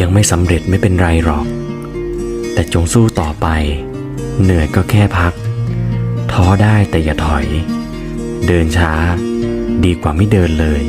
ยังไม่สำเร็จไม่เป็นไรหรอก แต่จงสู้ต่อไป เหนื่อยก็แค่พัก ท้อได้แต่อย่าถอย เดินช้า ดีกว่าไม่เดินเลย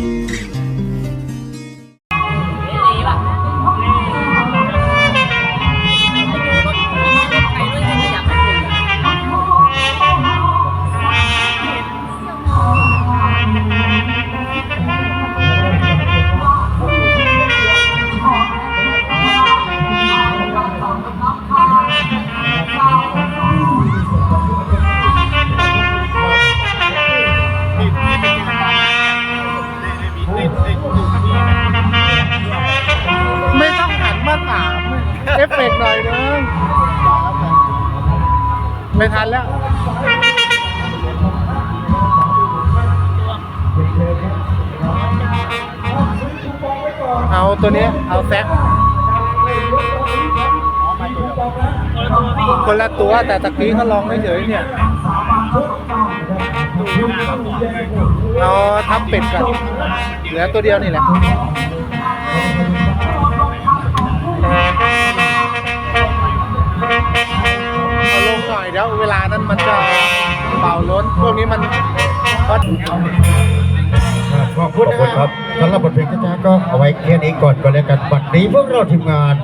ตัวแต่ตะกี้เขาลองไม่เฉยๆเนี่ยเอาทับเป็ดกันเหลือตัวเดียวนี่แหละเอาลงหน่อยเดี๋ยวเวลานั้นมันจะเป่าล้นพวกนี้มันก็ขอบคุณนะครับสำหรับบทเพลงช้าๆก็เอาไว้แค่นี้ก่อนก็แล้วกันบัดนี้พวกเราทีมงาน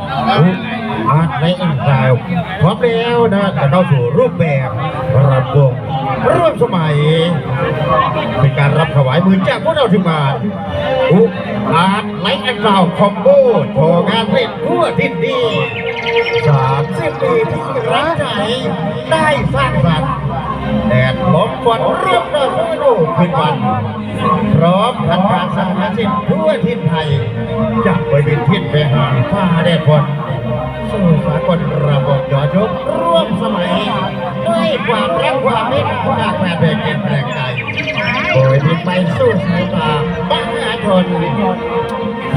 อาร์ตในอินไซด์พร้อมแล้วนะจะเข้าสู่รูปแบบรับวงร่วมสมัย เป็นการรับถวายมือจากพวกเราทีมงานอุกอาร์ตไลท์แอนด์ราวคอมโบโชว์งานเพลงทั่วทิศดีสามสิบปีที่รักใจได้สร้างสรรค์แดดลมฝนเรียบร้อยรูขึ้นวันพร้อมทันการสาธารณสุขทั่วทิศไทยจากไปบินทิศไปหาฟ้าแดดฝน สู่สากลระบบยอดยกร่วมสมัย ด้วยความรักความเมตตาจาแฟนเพลงเปลี่ยนแปลงใจโดยบินไปสู่สายตาบ้านอาชน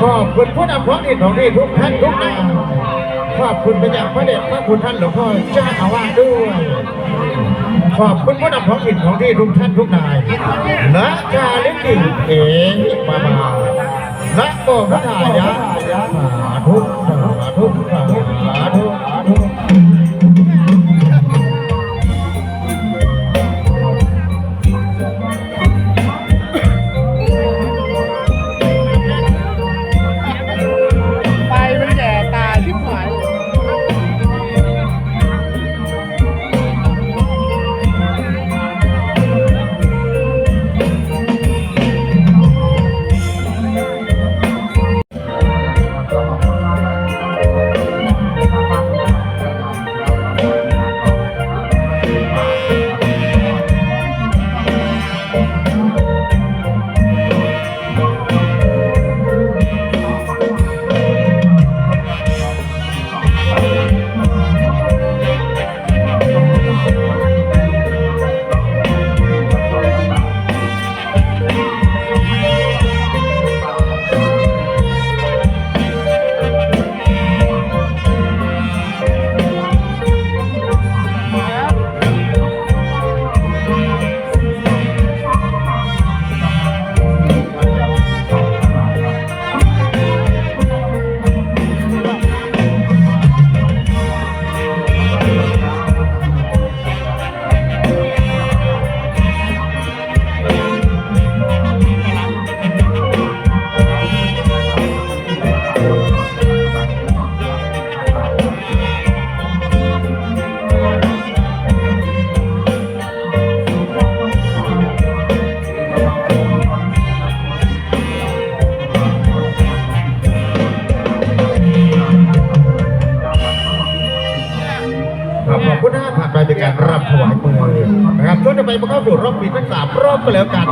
ขอบคุณผู้นำท้องถิ่นของนี่ทุกท่านทุกนามขอบคุณไปยังพระเดชพระคุณท่านหลวงพ่อเจ้าอาวาสด้วยขอบคุณผู้นำท้องถิ่นของที่ทุกท่านทุกนายนะจาลิกิเองมามานะโมพระทายะสาธุ สา ครัู่รอบปีทั้งสามรอบก็แล้วกัน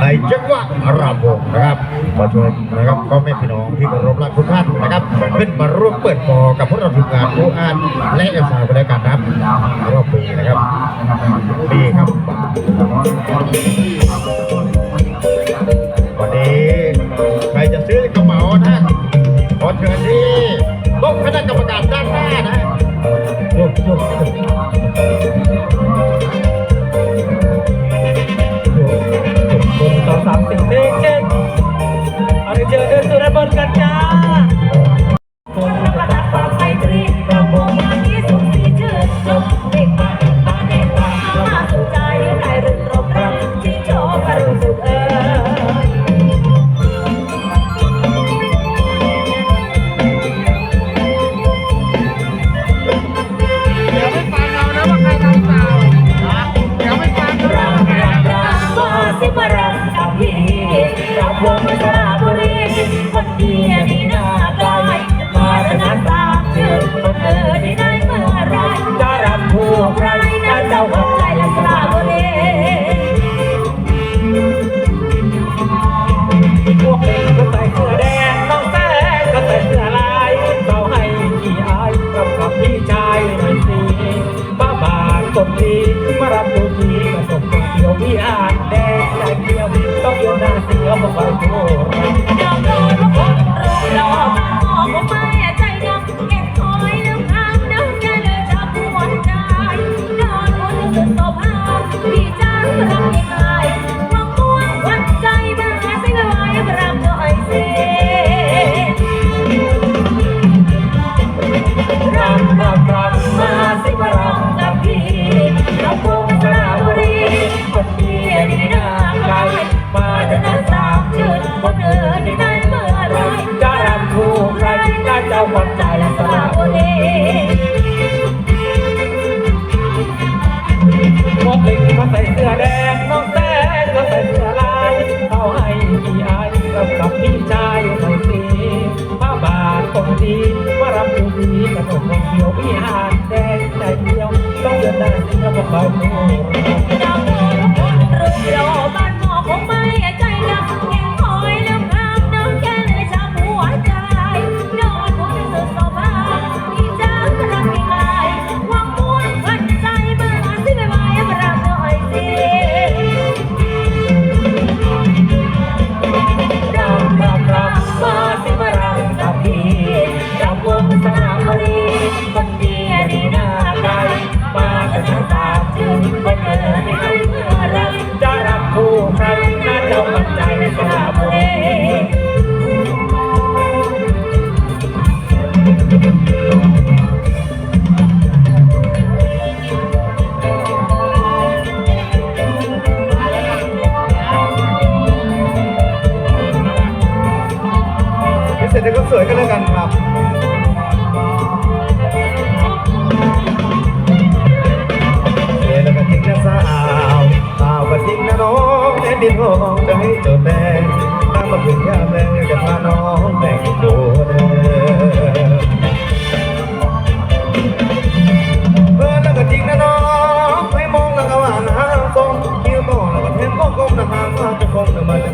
ในจังหวะรำวงนะครับขอชิญนะครับก็แม่พี่น้องที่เคารพรักทุกท่านนะครับขึ้นมาร่วมเปิดปอกับพวกเราทีมงานผู้อ่านและเอสาวก็แล้วกันนะครับรอบปีนะครับปีครับวันนี้ใครจะซื้อกระเป๋านะขอเชิญที่ City Marap Luki Masok Tokyo Bihan Next time Tokyo na Singapore มดลิงมาใส่เสื้อแดงน้องแซ่ก็ใส่เสื้อลายเขาให้พี่อายกับกับพี่ชายใส่สีผ้าบาทคนดีมารับอยู่ดีขนมเขียวพี่หานแดงใจเดียวต้องเดินได้เสียเบาๆ Santa Claus, my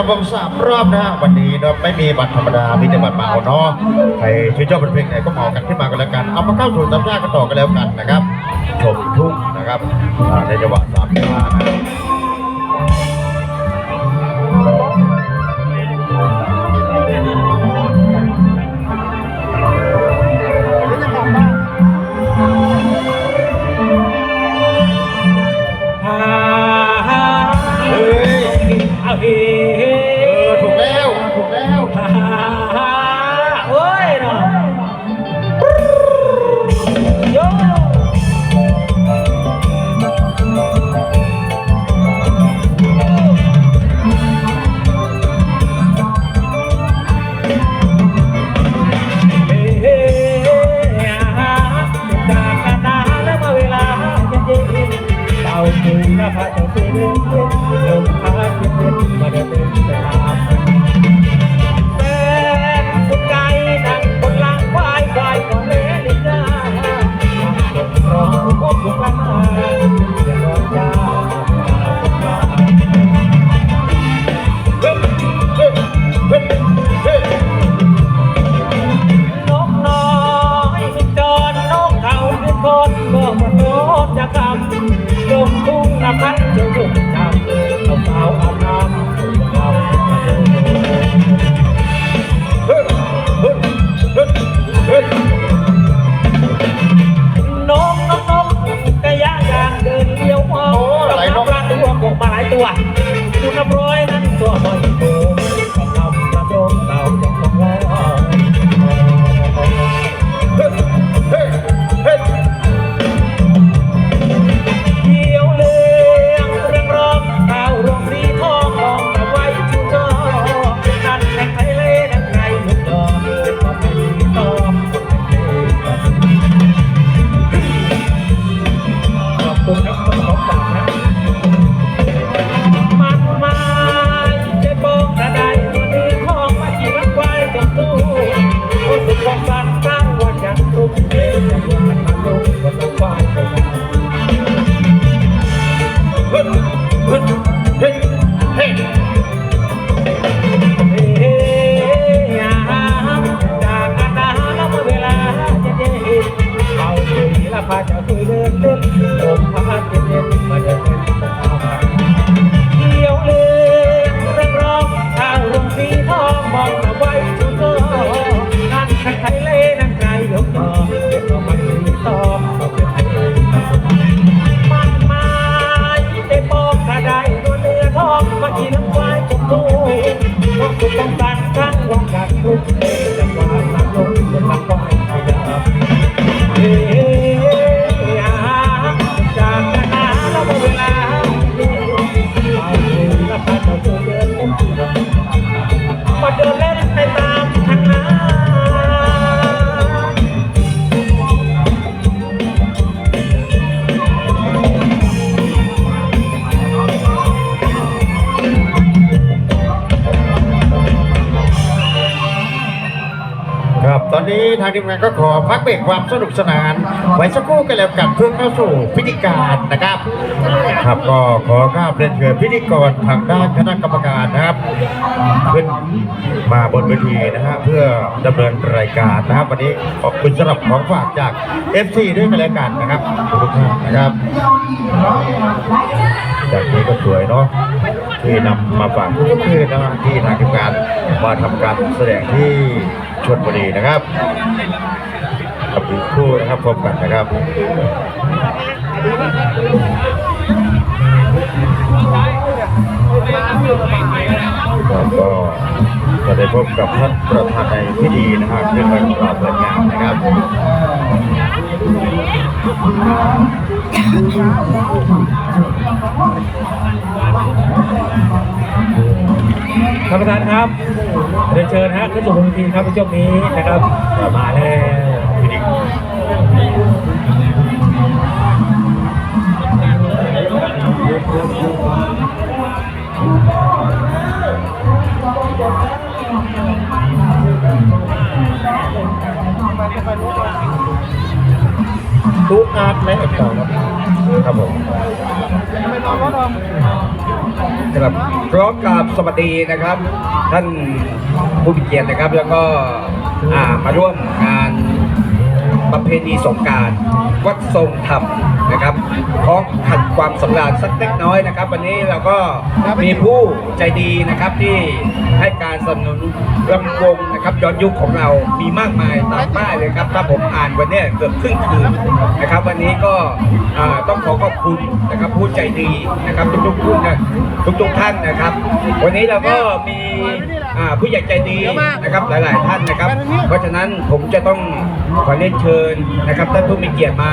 ระบงสามรอบนะฮะวันนี้เนาะไม่มีบัตรธรรมดามีแต่บัตรเปล่าเนาะใครช่วยเจ้าเป็นเพลงไหนก็หมอกันขึ้นมากันแล้วกันเอามาเข้าสู่ตำรากันต่อกันแล้วกันนะครับ ชมทุกนะครับในจังหวะสามจัง มาจ้าคุยางทีมงานก็ขอพักเบรกความสนุกสนาน ไว้สักครู่กันแล้วกันเพื่อเข้าสู่พิธีการนะครับ ครับก็ขอข้าบเรียนเชิญพิธีกรทางด้านคณะกรรมการนะครับ ขึ้นมาบนเวทีนะฮะเพื่อดำเนินรายการนะครับ วันนี้ขอบคุณสำหรับของฝากจาก FC ด้วยกันแล้วกันนะครับทุกท่านนะครับจากนี้ก็สวยเนาะ ที่นำมาฝากทุกๆคืนนะที่ทางทีมงานมาทำการแสดงที่ชลบุรีนะครับขอบอีกคู่นะครับพบกันนะครับ แล้วก็จะได้พบกับท่านประธานในพิธีนะครับเรื่องการกล่าวเปิดงานนะครับท่านประธานครับเรียนเชิญฮะขึ้นสู่บนเวทีครับในช่วงนี้นะครับมาแล้ว ร์ตและเอกต่อครับครับผมครับพร้อมกับสวัสดีนะครับ ท่านผู้มีเกียรตินะครับ แล้วก็อ่ามาร่วมงานประเพณีสงกรารวัดทรงธรรมนะครับของขัดความสำราญสักเล็กน้อยนะครับ วันนี้เราก็มีผู้ใจดีนะครับที่ ให้การสนับสนุนรำวงนะครับย้อนยุคของเรามีมากมายตามป้ายเลยครับ ถ้าผมอ่านวันนี้เกือบครึ่งคืนนะครับ วันนี้ก็ต้องขอขอบคุณนะครับผู้ใจดีนะครับทุกๆท่านนะทุกท่านนะครับ วันนี้เราก็มีผู้ใหญ่ใจดีนะครับหลาย ๆ ท่านนะครับ เพราะฉะนั้นผมจะต้องขอเรียนเชิญนะครับท่านผู้มีเกียรติมา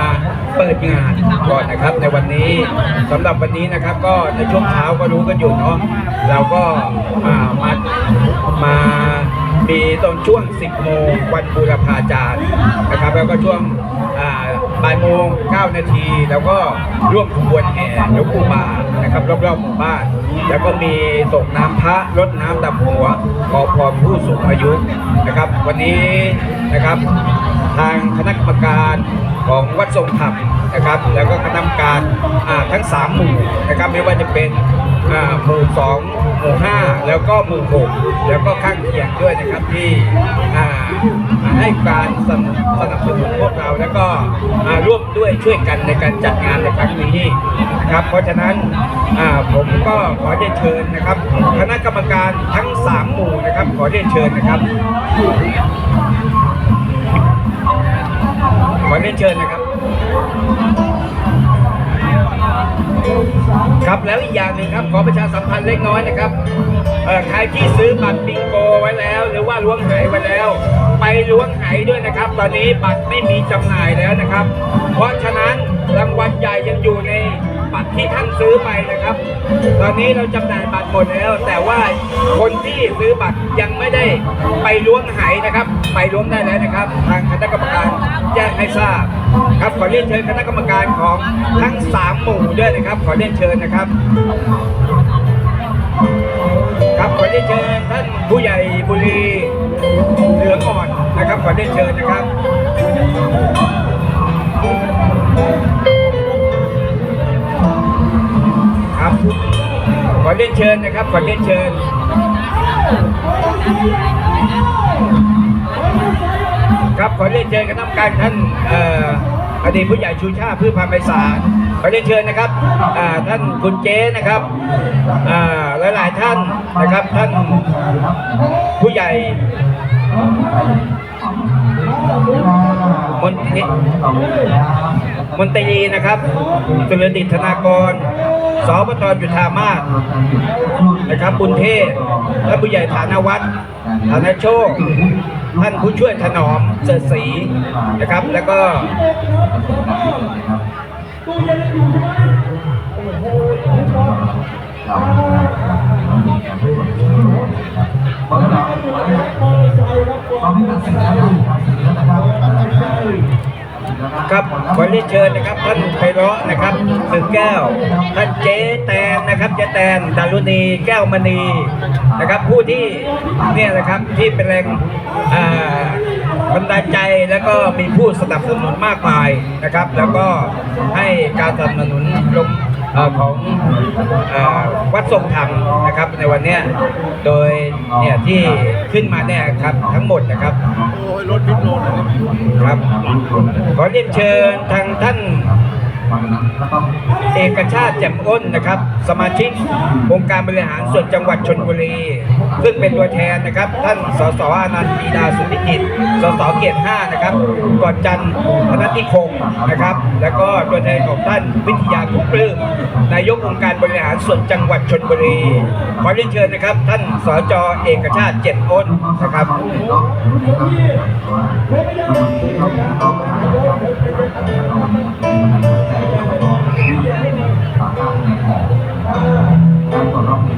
เปิดงานก่อนนะครับ ในวันนี้สำหรับวันนี้นะครับ ก็ในช่วงเช้าก็รู้กันอยู่เนาะเราก็มา มามีตอนช่วง 10 โมงวันบูรพาจารย์นะครับ แล้วก็ช่วงบ่ายโมง 9 นาที แล้วก็ร่วมขบวนแห่ยกปูบานะครับรอบๆหมู่บ้าน แล้วก็มีส่งน้ำพระรดน้ำดำหัวขอพรผู้สูงอายุนะครับ วันนี้นะครับทางคณะกรรมการของวัดทรงธรรม นะครับ แล้วก็คณะกรรมการทั้ง 3 หมู่นะครับไม่ว่าจะเป็นหมู่2หมู่ 5 แล้วก็หมู่ 6 แล้วก็ข้างเคียงด้วยนะครับที่ให้การสนับสนุนพวกเราแล้วก็ร่วมด้วยช่วยกันในการจัดงานในครั้งนี้นะครับ เพราะฉะนั้นผมก็ขอเรียนเชิญนะครับ คณะกรรมการทั้ง 3 หมู่นะครับ ขอเรียนเชิญนะครับขอเรียนเชิญนะครับ ครับแล้วอีกอย่างหนึ่งครับขอประชาสัมพันธ์เล็กน้อยนะครับใครที่ซื้อบัตรบิงโกไว้แล้ว หรือว่าล้วงไหไว้แล้ว ไปล้วงไหด้วยนะครับ ตอนนี้บัตรไม่มีจำหน่ายแล้วนะครับ เพราะฉะนั้นรางวัลใหญ่ยังอยู่ใน บัตรที่ท่านซื้อไปนะครับ ตอนนี้เราจำหน่ายบัตรหมดแล้ว แต่ว่าคนที่ซื้อบัตรยังไม่ได้ไปล้วงไหนะครับ ไปล้วงได้แล้วนะครับ ทางคณะกรรมการแจ้งให้ทราบครับขอเรียนเชิญคณะกรรมการของทั้งสามหมู่ด้วยนะครับ ขอเรียนเชิญนะครับ ครับขอเรียนเชิญท่านผู้ใหญ่บุรีเหลืองอ่อนนะครับ ขอเรียนเชิญนะครับครับ อเรียนเชิญนะครับขอเรียนเชิญครับขอเรียนเชิญคณะกรรมการท่านอดีตผู้ใหญ่ชูชาติพืชพันธุ์ไพศาลขอเรียนเชิญนะครับท่านคุณเจ๊นะครับอ่าหลายๆท่านนะครับท่านผู้ใหญ่มนตรีมนตรีนะครับสุรดิตธนากร สปตจุธามาศนะครับบุญเทพและผู้ใหญ่ฐานวัฒน์ฐานโชค ท่านผู้ช่วยถนอมเสดศรีนะครับ แล้วก็ครับ ขอเรียนเชิญนะครับท่านไพเราะนะครับสึกแก้ว ท่านเจ๊แตนนะครับเจ๊แตนดารุณีแก้วมณีนะครับ ผู้ที่เนี่ยนะครับที่เป็นแรงบันดาลใจแล้วก็มีผู้สนับสนุนมากมายนะครับ แล้วก็ให้การสนับสนุนลงของอวัดทรงธรรมนะครับในวันนี้โดยเนี่ยที่ขึ้นมาเนี่ยครับทั้งหมดนะครับโอ้ยรถพิษโล ครับขอเรียนเชิญทางท่าน เอกชาติแจ่มอ้นนะครับ สมาชิกองค์การบริหารส่วนจังหวัดชนบุรี ซึ่งเป็นตัวแทนนะครับ ท่านสสอนันต์ปีดาสุนิจิตสสเกียรติ5นะครับก่อนจันทร์ธนติคงนะครับ แล้วก็ตัวแทนของท่านวิทยาคุณปลื้มนายกองค์การบริหารส่วนจังหวัดชนบุรีขอเรียนเชิญนะครับ ท่านสจเอกชาติเจ็ดอ้นนะครับ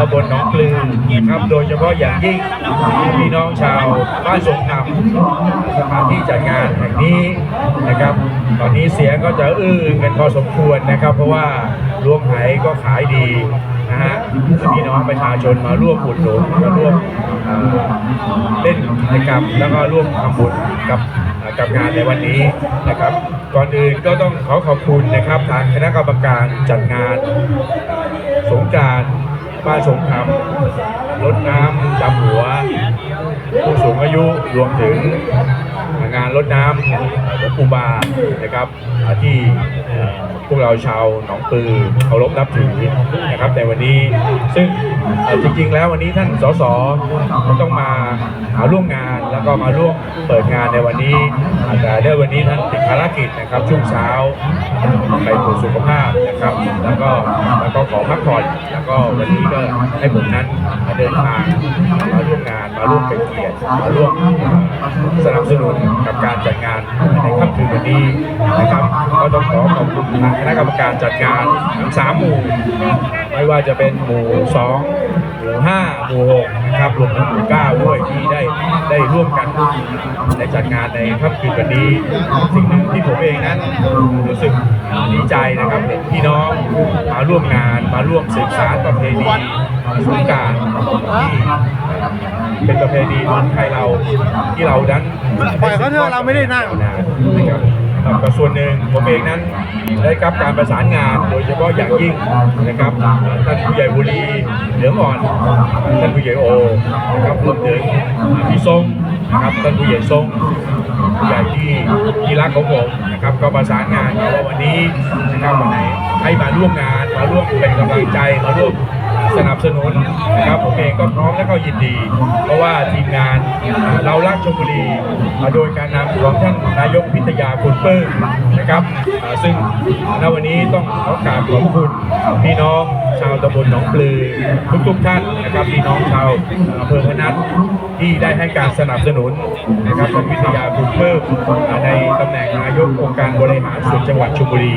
ตำบลหนองปลือนะครับโดยเฉพาะอย่างยิ่งพี่น้องชาวบ้านสงครามสถานที่จัดงานแห่งนี้นะครับ ตอนนี้เสียงก็จะอื้อกันพอสมควรนะครับ เพราะว่าลวงไหก็ขายดีนะฮะพี่น้องประชาชนมาร่วมอุดหนุนมาร่วมเล่นกิจกรรมแล้วก็ร่วมทำบุญกับกับงานในวันนี้นะครับ ก่อนอื่นก็ต้องขอขอบคุณนะครับทางคณะกรรมการจัดงานสงการ บ้านสงครามรดน้ำดำหัว ผู้สูงอายุรวมถึงงานรดน้ำหลวงปู่บานะครับที่พวกเราชาวหนองปือเคารพนับถือนะครับในวันนี้ซึ่งเอ่จริงๆแล้ววันนี้ท่านสสต้องมาหาร่วมงาน แล้วก็มาร่วมเปิดงานในวันนี้แต่ในวันนี้ท่านติดภารกิจนะครับช่วงเช้าไปตรวจสุขภาพนะครับ แล้วก็แล้วก็ขอพักผ่อนแล้วก็วันนี้ก็ให้ผมนั้นมาเดินทางมาร่วมงานมาร่วมเป็นเกียรติมาร่วมสนับสนุนกับการจัดงานในค่ำคืนวันนี้นะครับก็ต้องขอขอบคุณทางคณะกรรมการจัดงานทั้งสามหมู่ไม่ว่าจะเป็นหมู่สองหมู่ห้าหมู่หกนะครับรวมถึงหมู่เก้าด้วยที่ได้ได้ร่วมกันได้จัดงานในค่ำคืนวันนี้ สิ่งหนึ่งที่ผมเองนั้นรู้สึกดีใจนะครับเห็นพี่น้องมาร่วมงานมาร่วมสืบสานประเพณีสงกรารที่เป็นประเพณีของไทยเราที่เรานั้นปล่อยเขาเถอะเราไม่ได้นั่งนาน นะครับแล้วก็ส่วนหนึ่งผมเองนั้นได้รับการประสานงาน โดยเฉพาะอย่างยิ่งนะครับท่านผู้ใหญ่บุรีเหลืองอ่อนท่านผู้ใหญ่โอนะครับรวมถึงพี่ทรง นะครับท่านผู้ใหญ่ทรงผู้ใหญ่ที่ที่รักของผมนะครับ ก็ประสานงานมาว่าวันนี้นะครับวันไหนให้มาร่วมงานมาร่วมเป็นกำลังใจมาร่วมสนับสนุนนะครับผมเองก็พร้อมและก็ยินดี เพราะว่าทีมงานเรารักชลบุรีมาโดยการนำของท่านนายกพิทยาคุณปลื้มนะครับ ซึ่งณวันนี้ต้องขอกราบขอบคุณพี่น้องชาวตำบลหนองปลือทุกๆท่านนะครับพี่น้องชาวอำเภอพนัสที่ได้ให้การสนับสนุนนนะครับท่านวิทยาบุญเพิ่มในตำแหน่งนายกองค์การบริหารส่วนจังหวัดชลบุรี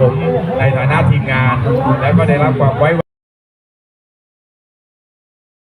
ผมในฐานะทีมงาน และก็ได้รับความไว้